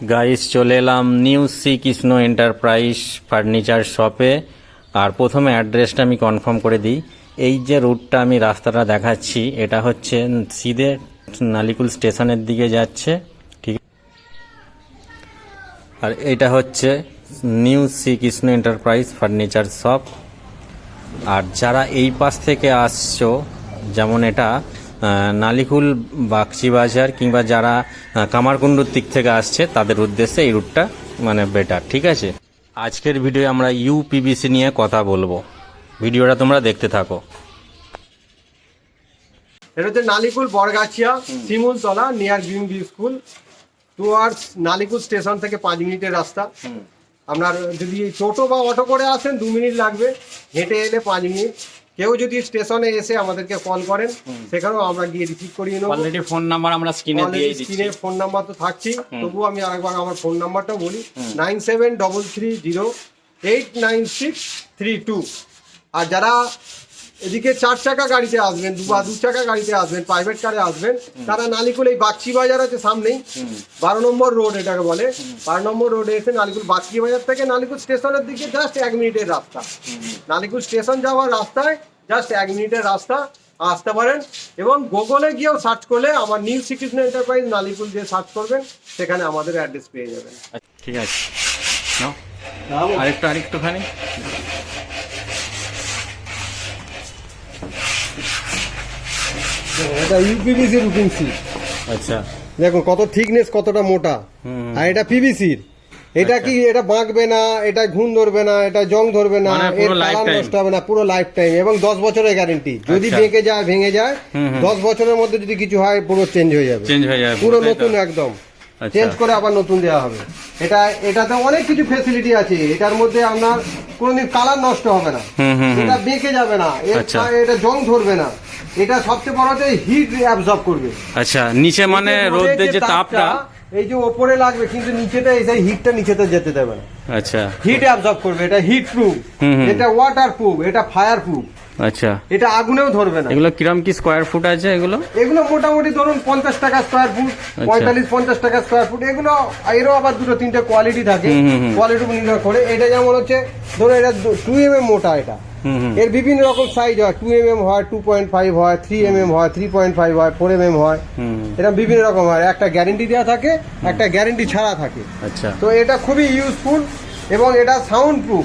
Guys চলে এলাম new Shri Krishna enterprise furniture শপে আর প্রথমে অ্যাড্রেসটা আমি কনফার্ম করে দিই। এই যে রুটটা আমি রাস্তাটা দেখাচ্ছি, এটা হচ্ছে সিধে নালিকুল স্টেশনের দিকে যাচ্ছে, ঠিক আর এটা হচ্ছে new Shrikrishna enterprise furniture shop আর যারা এই পাশ থেকে আসছো, যেমন এটা নালিকুল বাগচি বাজার কিংবা যারা কামারকুণ্ডুর দিক থেকে আসছে তাদের উদ্দেশ্যে এই রুটটা মানে বেটার ঠিক আছে? আজকের ভিডিও আমরা ইউপিবিসি নিয়ে কথা বলব। ভিডিওটা তোমরা দেখতে থাকো। এটা হচ্ছে Nalikul Borgachhia Shimultala near green view school towards Nalikul station থেকে পাঁচ মিনিটের রাস্তা। আপনার যদি টোটো বা অটো করে আসেন দু মিনিট লাগবে। হেঁটে এলে পাঁচ মিনিট। কেউ যদি স্টেশনে এসে আমাদেরকে কল করেন সেখানেও আমরা গিয়ে রিসিভ করিয়ে নেব। অলরেডি ফোন নাম্বার আমরা স্ক্রিনে দিয়ে দিচ্ছি। স্ক্রিনে ফোন নাম্বার তো থাকছেই তবুও আমি আরেকবার আমার ফোন নাম্বারটা বলি। Nine seven double three zero eight nine six three two আর যারা এদিকে চার চাকা গাড়িতে আসবেন দু বা দু চাকা গাড়িতে আসবেন প্রাইভেট কারে আসবেন। তারা নালিকুল এই বাগচি বাজার আছে সামনেই। বারো নম্বর রোড এটাকে বলে। বারো নম্বর রোডে এসে নালিকুল বাগচি বাজার থেকে নালিকুল স্টেশনের দিকে জাস্ট এক মিনিটের রাস্তা। নালিকুল স্টেশন যাওয়ার রাস্তায় জাস্ট এক মিনিটের রাস্তা। আসতে পারেন এবং গুগলে গিয়েও সার্চ করলে আমার নিউ শ্রীকৃষ্ণ এন্টারপ্রাইজ নালিকুল দিয়ে সার্চ করবেন সেখানে আমাদের অ্যাড্রেস পেয়ে যাবেন। ঠিক আছে। নাও। আরেকটু আরেকটুখানি। এটা ইউপিভিসি রুটিং আচ্ছা। দেখুন কত থিকনেস কতটা মোটা। আর এটা পিভিসির এটা কি এটা বাঁকবে না এটা ঘুম ধরবে না এটা জং ধরবে না মানে এর পুরো কালার নষ্ট হবে না পুরো লাইফ টাইম এবং দশ বছরের গ্যারেন্টি যদি ভেঙে বেঁকে যায় ভেঙে যায়। দশ বছরের মধ্যে যদি কিছু হয় পুরো চেঞ্জ হয়ে যাবে। হয়ে পুরো নতুন একদম। আচ্ছা। চেঞ্জ করে আবার নতুন দেওয়া হবে। এটা এটাতে অনেক কিছু ফেসিলিটি আছে। এটার মধ্যে আপনার কোনোদিন কালার নষ্ট হবে না। এটা বেঁকে যাবে না। আচ্ছা। এটা জং ধরবে না। এটা সবচেয়ে বড় হচ্ছে হিট অ্যাবজর্ব করবে। আচ্ছা নিচে মানে রোদের যে তাপটা এই যে ওপরে লাগবে কিন্তু নিচেটা এই হিটটা নিচেতে যেতে দেবে না। আচ্ছা। হিট অ্যাবজর্ব করবে এটা হিট প্রুফ। এটা ওয়াটার প্রুফ এটা ফায়ার প্রুফ আচ্ছা। এটা আগুনেও ধরবে না। এগুলো কিরম কি স্কোয়ার ফুট আছে এগুলো? এগুলো মোটামুটি ধরুন পঞ্চাশ টাকা স্কোয়ার ফুট আচ্ছা। পঁয়তাল্লিশ পঞ্চাশ টাকা স্কোয়ার ফুট এগুলো এরও আবার দুটো তিনটে কোয়ালিটি থাকে। কোয়ালিটি নির্ভর করে। এটা যেমন হচ্ছে ধরুন এটা টু এম মোটা এটা। এর বিভিন্ন রকম সাইজ হয় টু এম এম হয় টু পয়েন্ট ফাইভ হয় থ্রি এম এম হয় থ্রি পয়েন্ট ফাইভ হয় ফোর এম এম হয়। এরকম বিভিন্ন রকম হয়। একটা গ্যারেন্টি দেওয়া থাকে একটা গ্যারেন্টি ছাড়া থাকে। আচ্ছা। তো এটা খুবই ইউজফুল এবং এটা সাউন্ড প্রুফ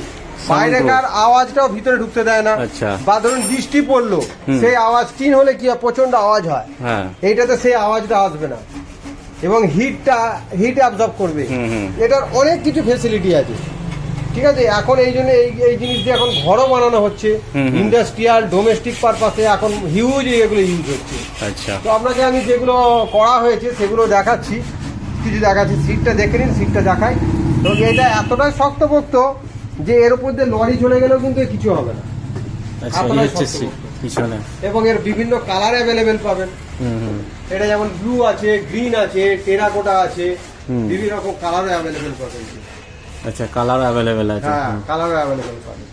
বাইরেকার আওয়াজটাও ভিতরে ঢুকতে দেয় না। আচ্ছা। বা ধরুন বৃষ্টি পড়ল সেই আওয়াজ টিন হলে কি প্রচণ্ড আওয়াজ হয়। হ্যাঁ। এইটাতে সেই আওয়াজটা আসবে না। এবং হিটটা হিট অ্যাবজর্ব করবে। এটার অনেক কিছু ফেসিলিটি আছে। ঠিক আছে এখন এই জন্য এই এই জিনিস দিয়ে এখন ঘরও বানানো হচ্ছে। ইন্ডাস্ট্রিয়াল ডোমেস্টিক পারপাসে এখন হিউজ এগুলো ইউজ হচ্ছে। আচ্ছা। তো আপনাকে আমি যেগুলো করা হয়েছে সেগুলো দেখাচ্ছি। কিছু দেখাচ্ছি সিটটা দেখে নিন সিটটা দেখাই। তো এটা এতটাই শক্তপোক্ত যে এর উপর দিয়ে লরি চলে গেলেও কিন্তু কিছু হবে না। আচ্ছা এবং এর বিভিন্ন কালার অ্যাভেলেবেল পাবেন। এটা যেমন ব্লু আছে গ্রিন আছে টেরাকোটা আছে বিভিন্ন রকম কালার অ্যাভেলেবেল পাবেন। আচ্ছা কালার অ্যাভেলেবেল আছে। হ্যাঁ কালার অ্যাভেলেবেল পাবেন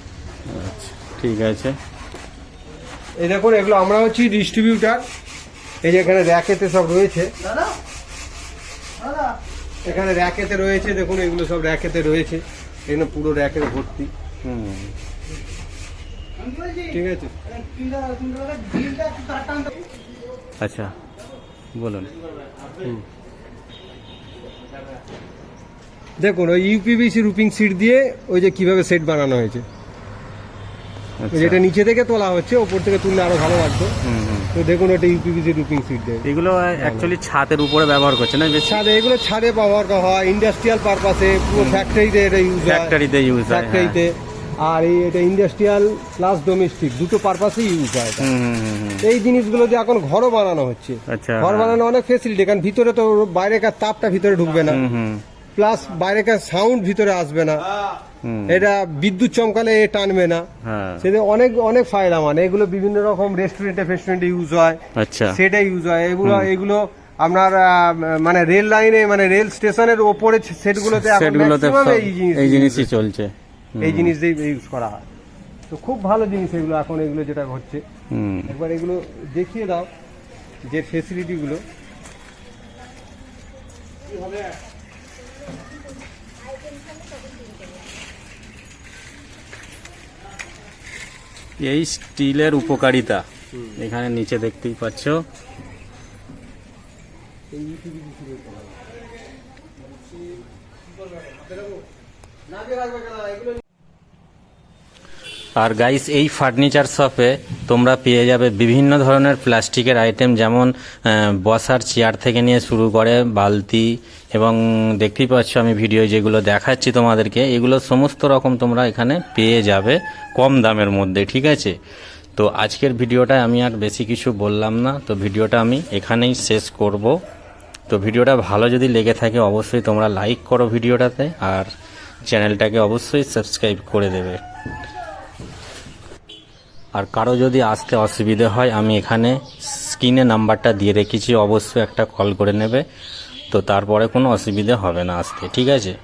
আচ্ছা ঠিক আছে। এই দেখুন এগুলো আমরা হচ্ছি ডিস্ট্রিবিউটার এই যে এখানে র্যাকেতে সব রয়েছে। এখানে র্যাকেতে রয়েছে দেখুন এগুলো সব র্যাকেতে রয়েছে। এখানে পুরো র্যাকের ভর্তি। হুম। ঠিক আছে। আচ্ছা বলুন। দেখুন ওই ইউপিবিসি রুপিং সিট দিয়ে ওই যে কীভাবে সেট বানানো হয়েছে। ওই আচ্ছা। যেটা নিচে থেকে তোলা হচ্ছে ওপর থেকে তুললে আরও ভালো হুম তো দেখুন ওটা ইউপিবিসি রুপিং সিট দিয়ে। এগুলো অ্যাকচুয়ালি ছাদের উপরে ব্যবহার করছে না? ছাদে এগুলো ছাদে ব্যবহার করা হয় ইন্ডাস্ট্রিয়াল পারপাসে পুরো ফ্যাক্টরিতে এটা ইউজ হয়। ফ্যাক্টরিতে ইউজ হয়। ফ্যাক্টরিতে আর এই এটা ইন্ডাস্ট্রিয়াল প্লাস ডোমেস্টিক দুটো পারপাসে ইউজ হয়। এই জিনিসগুলো দিয়ে এখন ঘরও বানানো হচ্ছে। আচ্ছা। ঘর বানানো অনেক ফেসিলিটি কারণ ভিতরে তো বাইরেকার তাপটা ভিতরে ঢুকবে না। প্লাস বাইরেকার সাউন্ড ভিতরে আসবে না। এটা বিদ্যুৎ চমকালে এ টানবে না। হ্যাঁ। সেটা অনেক অনেক ফায়দা মানে এগুলো বিভিন্ন রকম রেস্টুরেন্টে ফেস্টুরেন্টে ইউজ হয়। আচ্ছা। সেটা ইউজ হয়। এগুলো এগুলো আপনার মানে রেল লাইনে মানে রেল স্টেশনের ওপরে সেটগুলোতে সেটগুলোতে এই জিনিসই চলছে। এই জিনিস দিয়ে ইউজ করা হয়। তো খুব ভালো জিনিস এগুলো এখন এগুলো যেটা হচ্ছে। একবার এগুলো দেখিয়ে দাও যে ফেসিলিটিগুলো এই স্টিলের উপকারিতা। এখানে নিচে দেখতেই পাচ্ছ। আর গাইস এই ফার্নিচার শপে তোমরা পেয়ে যাবে বিভিন্ন ধরনের প্লাস্টিকের আইটেম যেমন বসার চেয়ার থেকে নিয়ে শুরু করে বালতি এবং দেখতেই পাচ্ছ আমি ভিডিও যেগুলো দেখাচ্ছি তোমাদেরকে, এগুলো সমস্ত রকম তোমরা এখানে পেয়ে যাবে কম দামের মধ্যে, ঠিক আছে? তো আজকের ভিডিওটা আমি আর বেশি কিছু বললাম না, তো ভিডিওটা আমি এখানেই শেষ করব। তো ভিডিওটা ভালো যদি লেগে থাকে অবশ্যই তোমরা লাইক করো ভিডিওটাতে আর চ্যানেলটাকে অবশ্যই সাবস্ক্রাইব করে দেবে। আর কারও যদি আসতে অসুবিধে হয়, আমি এখানে স্ক্রিনে নাম্বারটা দিয়ে রেখেছি, অবশ্যই একটা কল করে নেবে। তো তারপরে কোনো অসুবিধে হবে না আসতে, ঠিক আছে?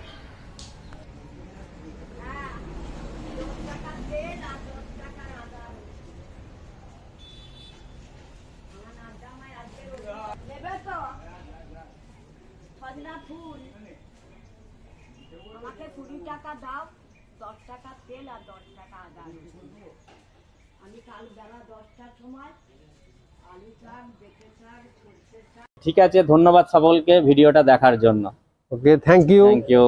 আমাকে কুড়ি টাকা দাও, দশ টাকা তেল আর দশ টাকা আদা। ঠিক আছে ধন্যবাদ সকলকে ভিডিওটা দেখার জন্য। Okay thank you thank you